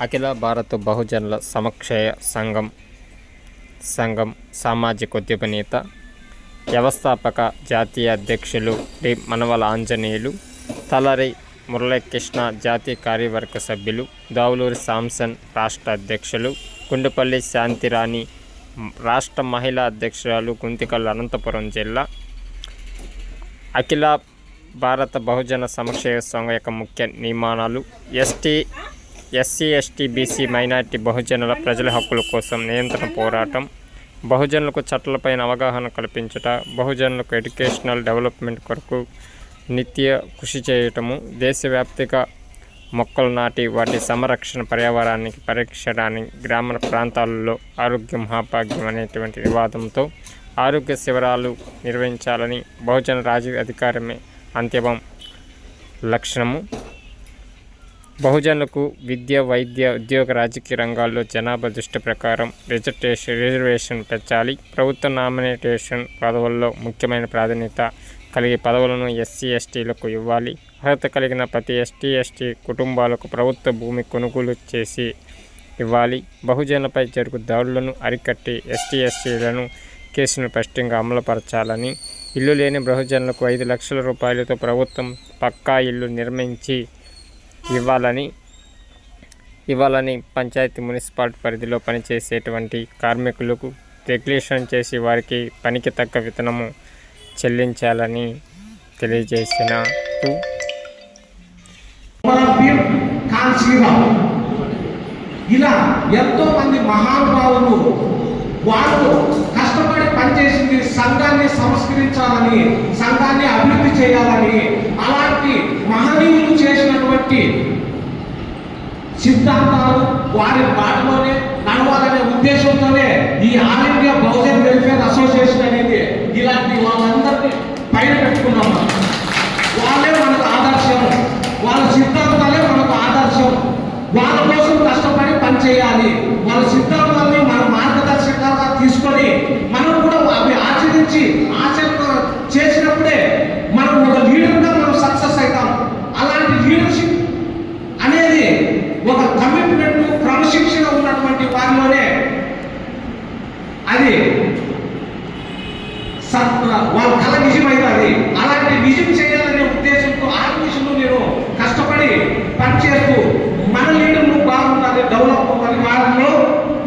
అఖిల భారత బహుజనుల సమక్షయ సంఘం సంఘం సామాజిక ఉద్యమ నేత వ్యవస్థాపక జాతీయ అధ్యక్షులు డి మనవల ఆంజనేయులు తలరి మురళీకృష్ణ జాతీయ కార్యవర్గ సభ్యులు దావులూరి సాంసన్ రాష్ట్ర అధ్యక్షులు గుండెపల్లి శాంతిరాణి రాష్ట్ర మహిళా అధ్యక్షురాలు గుంతికల్ అనంతపురం జిల్లా అఖిల భారత బహుజన సమక్షయ సంఘం యొక్క ముఖ్య నియమానాలు ST SC ST BC minority బహుజనుల ప్రజల హక్కుల కోసం నియంత్రణ పోరాటం బహుజనులకు చట్టాలపైన అవగాహన కల్పించట బహుజనులకు ఎడ్యుకేషనల్ డెవలప్మెంట్ కొరకు నిత్య కృషి చేయటము దేశవ్యాప్తిగా మొక్కలు నాటి వాటి సంరక్షణ పర్యావరణానికి పరీక్షడానికి గ్రామీణ ప్రాంతాలలో ఆరోగ్య మహాభాగ్యం అనేటువంటి వివాదంతో ఆరోగ్య శిబిరాలు నిర్వహించాలని బహుజన రాజకీయ అధికారమే అంతిమం లక్షణము. బహుజనులకు విద్య వైద్య ఉద్యోగ రాజకీయ రంగాల్లో జనాభా దృష్టి ప్రకారం రిజర్వేషన్ రిజర్వేషన్ పెంచాలి. ప్రభుత్వ నామినేటేషన్ పదవుల్లో ముఖ్యమైన ప్రాధాన్యత కలిగే పదవులను ఎస్సీ ఎస్టీలకు ఇవ్వాలి. అర్హత కలిగిన ప్రతి ఎస్టీ ఎస్టీ కుటుంబాలకు ప్రభుత్వ భూమి కొనుగోలు చేసి ఇవ్వాలి. బహుజనులపై జరుగు దాడులను అరికట్టి ఎస్టీ ఎస్టీలను కేసును స్పష్టంగా అమలుపరచాలని. ఇల్లు లేని బహుజనులకు ఐదు లక్షల రూపాయలతో ప్రభుత్వం పక్కా ఇల్లు నిర్మించి ఇవ్వాలని ఇవ్వాలని పంచాయతీ మున్సిపాలిటీ పరిధిలో పనిచేసేటువంటి కార్మికులకు రెగ్యులేషన్ చేసి వారికి పనికి తగ్గ వేతనము చెల్లించాలని తెలియజేసిన ఇలా ఎంతో మంది మహానుభావులు వాళ్ళు కష్టపడి పనిచేసింది సంఘాన్ని సంస్కరించాలని సంఘాన్ని అభివృద్ధి చేయాలని మహనీయులు చేసినటువంటి సిద్ధాంతాలు వారి బాటలోనే నడవాలనే ఉద్దేశంతోనే ఈ all India Bahujan welfare association అనేది ఇలాంటి వాళ్ళందరినీ పైన పెట్టుకున్నాం మనం. వాళ్ళే మనకు ఆదర్శం వాళ్ళ సిద్ధాంతాలే మనకు ఆదర్శం వాళ్ళ కోసం కష్టపడి పనిచేయాలి వాళ్ళ సిద్ధాంతాలని మన మార్గదర్శకాలుగా తీసుకొని మనం కూడా అవి ఆచరించి ఆచరణ చేసినప్పుడే మనం ఒక లీడర్గా మనం సక్సెస్ అవుతాం అలాంటి లీడర్షిప్ అనేది ఒక కమిట్మెంట్ క్రమశిక్షణ స్థానంలోనే అది వాళ్ళ కళ నిజమైతుంది. అలాంటి నిజం చేయాలనే ఉద్దేశంతో ఆ విషయంలో నేను కష్టపడి పనిచేస్తూ మన లీడర్లు బాగుండాలి డెవలప్ అవ్వాలి వాళ్ళలో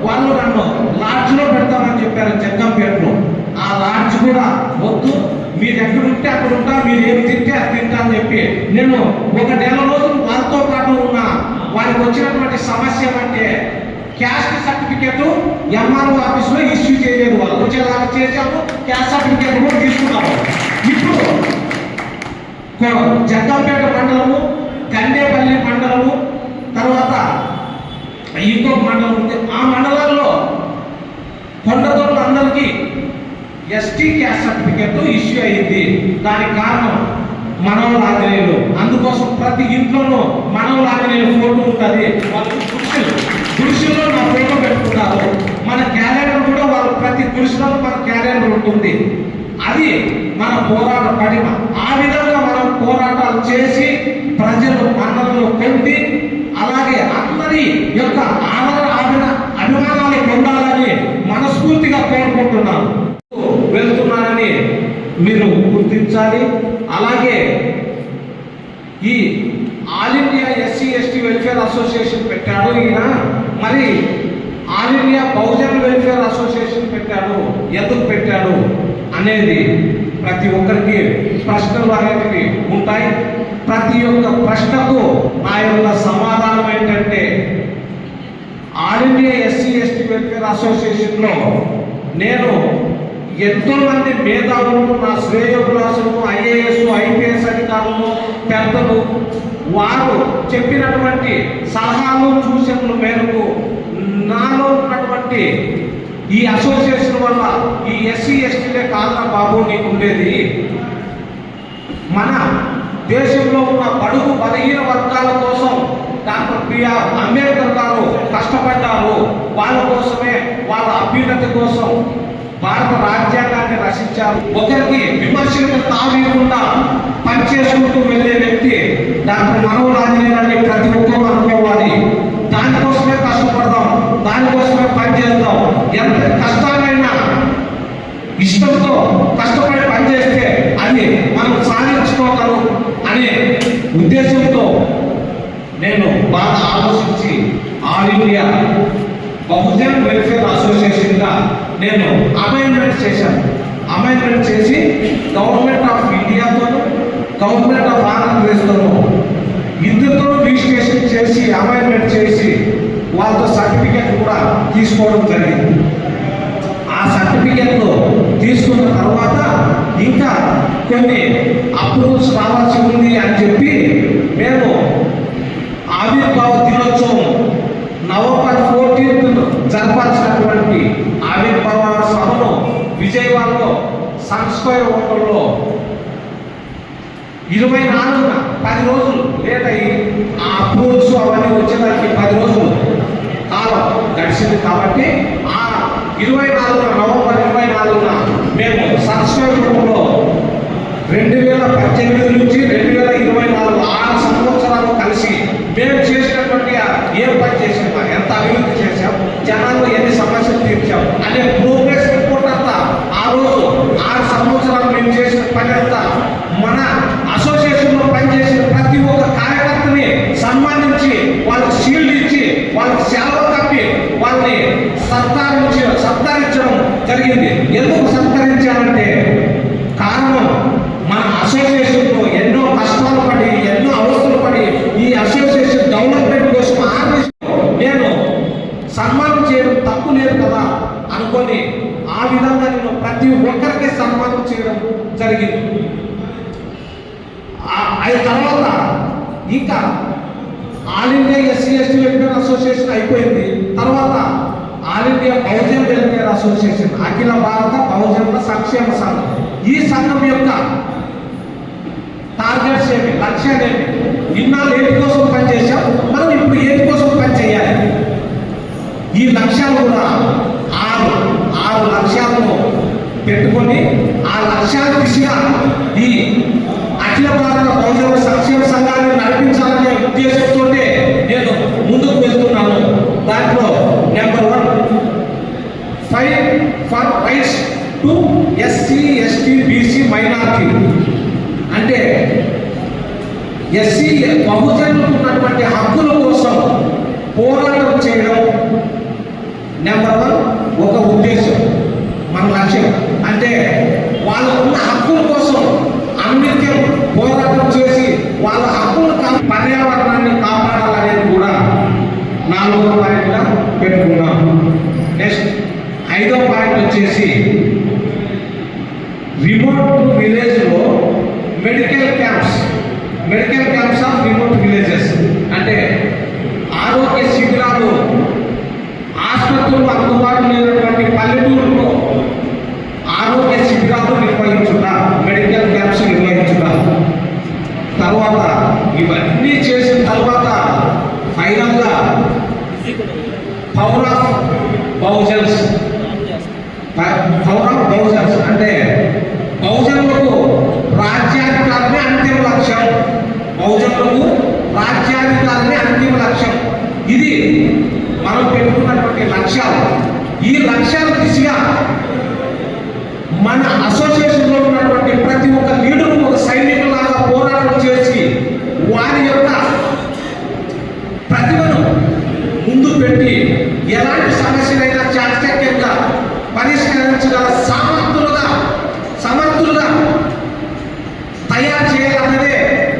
వాళ్ళు నన్ను లాడ్జ్లో పెడతామని చెప్పారు జగ్గంపేటలో ఆ లాడ్జ్ కూడా వద్దు మీరు ఎక్కడ ఉంటే అక్కడ ఉంటా మీరు ఏమి తింటే అది తింటా అని చెప్పి నేను ఒక నెల రోజులు వాళ్ళతో పాటు ఉన్న వారికి వచ్చినటువంటి సమస్య అంటే క్యాస్ట్ సర్టిఫికేట్ ఎంఆర్ఓ ఆఫీస్లో ఇష్యూ చేయలేదు వాళ్ళు. వచ్చేలాగా చేశాము క్యాస్ట్ సర్టిఫికేట్ కూడా తీసుకున్నాము ఇప్పుడు జగ్గంపేట మండలము కండేపల్లి మండలము తర్వాత ఇంకొక మండలం ఉంది. ఆ మండలాల్లో కొండతోళ్ళు అందరికీ ఎస్టీ క్యాస్ట్ సర్టిఫికేట్ ఇష్యూ అయింది దానికి కారణం మనవల ఆంజనేయులు అందుకోసం ప్రతి ఇంట్లోనూ మనవల ఆంజనేయులు ఫోటో ఉంటుంది. వాళ్ళు గుడిసెలు గుడిసెల్లో నా ఫోటో పెట్టుకున్నారు. మన క్యాలెండర్ కూడా వాళ్ళు ప్రతి గుడిసెలో మన క్యాలెండర్ ఉంటుంది. అది మన పోరాట పడిమ ఆ విధంగా మనం పోరాటాలు చేసి ప్రజలు మనలను పొంది అలాగే అందరి యొక్క ఆదరణ అభిన అభిమానాలు పొందాలని మనస్ఫూర్తిగా కోరుకుంటున్నాను. వెళ్తున్నారని మీరు గుర్తించాలి. అలాగే ఈ all India SC ST welfare association పెట్టాడు ఈయన. మరి all India Bahujan welfare association పెట్టాడు ఎందుకు పెట్టాడు అనేది ప్రతి ఒక్కరికి ప్రశ్నలు అనేటివి ఉంటాయి. ప్రతి ఒక్క ప్రశ్నకు నా యొక్క సమాధానం ఏంటంటే all India SC ST welfare అసోసియేషన్లో నేను ఎంతో మంది మేధావులు నా శ్రేయోభిలాసులు ఐఏఎస్ ఐపీఎస్ అధికారులు పెద్దలు వారు చెప్పినటువంటి సలహాలు సూచనల మేరకు నాలో ఉన్నటువంటి ఈ అసోసియేషన్ వల్ల ఈ ఎస్సీ ఎస్టీలే కాదురా బాబు నీకు ఉండేది. మన దేశంలో ఉన్న బడుగు బలహీన వర్గాల కోసం డాక్టర్ బిఆర్ అంబేద్కర్ గారు కష్టపడ్డారు. వాళ్ళ కోసమే వాళ్ళ అభ్యున్నతి కోసం భారత రాజ్యాంగాన్ని రచించారు. ఒకరికి విమర్శలకు తావేయకుండా పనిచేసుకుంటూ వెళ్ళే వ్యక్తి డాక్టర్ మనోహర్ ఆంజనేయులని ప్రతి ఒక్కరూ అనుకోవాలి. దానికోసమే కష్టపడదాం దానికోసమే పనిచేద్దాం ఎంత కష్టాలైనా ఇష్టంతో కష్టపడి పనిచేస్తే అది మనం సాధించుకోగలం అనే ఉద్దేశంతో నేను బాగా ఆలోచించి ఆల్ ఇండియా బహుజన్ వెల్ఫేర్ అసోసియేషన్గా నేను అపాయింట్మెంట్ చేశాను. అపాయింట్మెంట్ చేసి గవర్నమెంట్ ఆఫ్ ఇండియాతో గవర్నమెంట్ ఆఫ్ ఆంధ్రప్రదేశ్తోనూ ఇద్దరితో రిజిస్ట్రేషన్ చేసి అపాయింట్మెంట్ చేసి వాళ్ళతో సర్టిఫికేట్ కూడా తీసుకోవడం జరిగింది. ఆ సర్టిఫికెట్ తీసుకున్న తర్వాత ఇంకా కొన్ని అప్రూవల్స్ రావాల్సి ఉంది అని చెప్పి సన్ స్క్వేర్ హోటల్లో ఇరవై నాలుగున పది రోజులు లేట్ అయ్యి ఆ అప్రూవల్స్ అవన్నీ వచ్చేదానికి పది రోజులు కాలం గడిచింది కాబట్టి ఆ ఇరవై నాలుగున నవంబర్ ఇరవై నాలుగున మేము సంస్కృతంలో రెండు వేల పద్దెనిమిది నుంచి రెండు వేల ఇరవై నాలుగు ఆరు సంవత్సరాలు కలిసి మేము చేసినటువంటి ఆ ఏం పని చేసాం ఎంత అభివృద్ధి చేశాం జనాల్లో ఎన్ని సమస్యలు తీర్చాం అనే ప్రోగ్రెస్ రిపోర్ట్ అంతా ఆ రోజు ఆరు సంవత్సరాలు మేము చేసిన పని అంతా మన అసోసియేషన్లో పనిచేసిన ప్రతి ఒక్క కార్యకర్తని సన్మానించి వాళ్ళకి షీల్డ్ ఇచ్చి వాళ్ళకి సేవలు కప్పి వాళ్ళని సత్కారించి సత్కరించడం జరిగింది ఎందుకు సత్కరించాలంటే కారణం మన అసోసియేషన్లో ఎన్నో కష్టాలు పడి ఎన్నో అవస్థలు పడి ఈ అసోసియేషన్ డెవలప్మెంట్ కోసం ఆర్మీ నేను సన్మానం చేయడం తప్పు లేదు కదా అనుకొని ఆ విధంగా నేను ప్రతి ఒక్కరికి సన్మానం చేయడం జరిగింది. ఆ- అయిన తర్వాత ఇంకా all India SC ST welfare association అయిపోయింది. తర్వాత all India Bahujan welfare association అఖిల భారత బహుజనుల సంక్షేమ సంఘం. ఈ సంఘం యొక్క టార్గెట్స్ ఏమి? లక్ష్యాలు ఏమి? ఇన్నాళ్ళు ఏటి కోసం పనిచేసాం మనం ఇప్పుడు ఏటి కోసం పనిచేయాలి ఈ లక్ష్యాలు కూడా ఆరు ఆరు లక్ష్యాలను పెట్టుకొని ఆ లక్ష్యాల దిశగా ఈ అఖిల భారత బహుజన సంక్షేమ సంఘాన్ని నడిపించాలనే ఉద్దేశంతో నేను ముందుకు వెళ్తున్నాను దాంట్లో number one five for rights to SC ST BC minority. అంటే ఎస్సీ బహుజనులకు ఉన్నటువంటి హక్కుల కోసం పోరాటం చేయడం నెంబర్ వన్ ఒక ఉద్దేశం మన లక్ష్యం. అంటే వాళ్ళకున్న హక్కుల కోసం అన్నిత్యం పోరాటం చేసి వాళ్ళ హక్కులు కా- పర్యావరణాన్ని కాపాడాలనేది కూడా నాలుగో పాయింట్గా పెట్టుకున్నాం నెక్స్ట్ ఐదో పాయింట్ వచ్చేసి రిమోట్ విలేజ్లో medical camps medical camps of remote villages అంటే ఆరోగ్య శిబిరాలు ఆసుపత్రులు అందుబాటులో లేనటువంటి పల్లెటూరులో ఆరోగ్య శిబిరాలు నిర్వహించుట మెడికల్ క్యాంప్స్ నిర్వహించుట. తర్వాత ఇవన్నీ చేసిన తర్వాత ఫైనల్గా power of Bahujans power of Bahujans అంటే బౌజన్లకు రాజ్యాధికారమే అంతిమ లక్ష్యం బౌజన్లకు రాజ్యాధికారమే అంతిమ లక్ష్యం. ఇది మనం పెట్టుకున్నటువంటి లక్ష్యాలు. ఈ లక్ష్యాల దిశగా మన అసోసియేషన్ ఉన్నటువంటి ప్రతి ఒక్క లీడరు ఒక సైనికులాగా పోరాటం చేసి వారి యొక్క ప్రతిభను ముందు పెట్టి ఎలాంటి సమస్యలైనా చాకచక్యంగా పరిష్కరించగల సమర్థులుగా సమర్థులుగా తయారు చేయాలన్నదే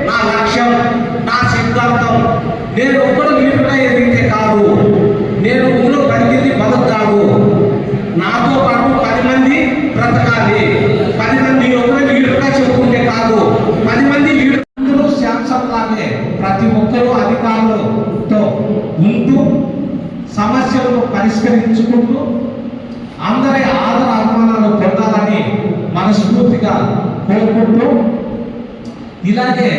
నా లక్ష్యం నా సిద్ధాంతం నేను ఒక్కడు లీడర్గా ఎదిగితే కాదు నేను ఊరు బతికింది బతుకు కాదు నాతో పాటు పది మంది బ్రతకాలి పది మంది ఒకరు లీడర్గా చెప్పుకుంటే కాదు పది మంది లీడర్ అందరూ శాంసంగ్ లాగే ప్రతి ఒక్కరూ అధికారులతో ఉంటూ సమస్యలను పరిష్కరించుకుంటూ అందరి ఆదర అభిమానాలు పొందాలని మనస్ఫూర్తిగా కోరుకుంటూ ఇలాగే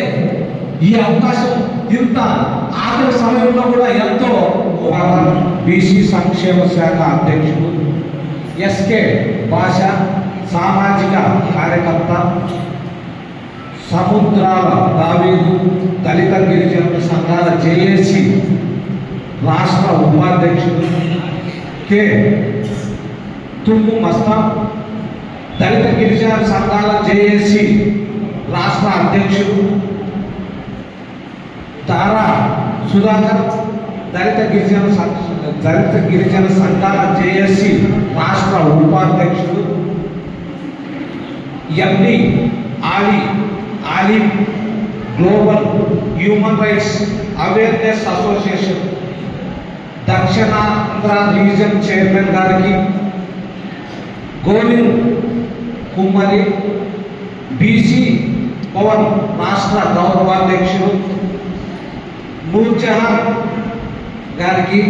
ఈ అవకాశం ఇంత ఆఖరి సమయంలో కూడా ఎంతో బీసీ సంక్షేమ శాఖ అధ్యక్షుడు ఎస్కే భాష సామాజిక కార్యకర్త సముద్రాల దావీదు దళిత గిరిజన సంఘాల జేఏసీ రాష్ట్ర ఉపాధ్యక్షుడు కె. తుమ్ము మస్తా దళిత గిరిజన సంఘాల జేఏసి రాష్ట్ర అధ్యక్షుడు తారా సుధాకర్ దళిత గిరిజన సం- దళిత గిరిజన సంఘాల జేఏసి రాష్ట్ర ఉపాధ్యక్షుడు MD Ali Ali global human rights awareness association Dakshinandhra region chairman గారికి గోవింద్ కుమ్మరి బీసీ పవన్ రాష్ట్ర గౌరవాధ్యక్షుడు నూర్జహాన్ గారికి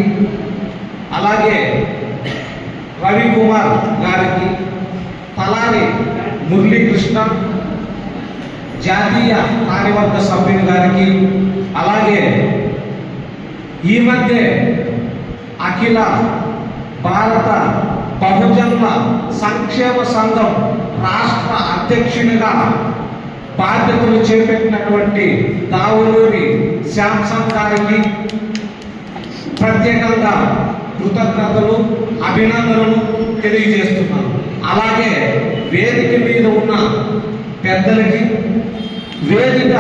అలాగే రవికుమార్ గారికి తలారి మురళీకృష్ణ జాతీయ కార్యవర్గ సభ్యుని గారికి అలాగే ఈ మధ్య అఖిల భారత బహుజనుల సంక్షేమ సంఘం రాష్ట్ర అధ్యక్షునిగా బాధ్యతలు చేపట్టినటువంటి దావులూరి శాంసంగ్ గారికి ప్రత్యేకంగా కృతజ్ఞతలు అభినందనలు తెలియజేస్తున్నాను. అలాగే వేదిక మీద ఉన్న పెద్దలకి వేదిక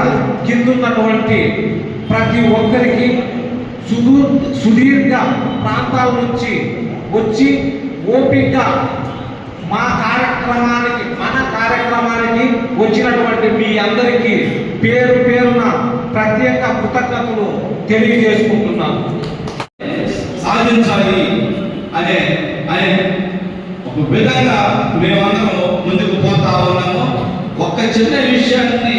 కిందున్నటువంటి ప్రతి ఒక్కరికి సుదూర్ సుదీర్ఘ ప్రాంతాల నుంచి వచ్చి ఓపిక మా కార్యక్రమానికి మన కార్యక్రమానికి వచ్చినటువంటి మీ అందరికీ పేరు పేరున ప్రత్యేక కృతజ్ఞతలు తెలియజేసుకుంటున్నాను. సాధించాలి అనే అనే ఒక విధంగా మేమందరం ముందుకు పోతా ఉన్నాము. ఒక్క చిన్న విషయాన్ని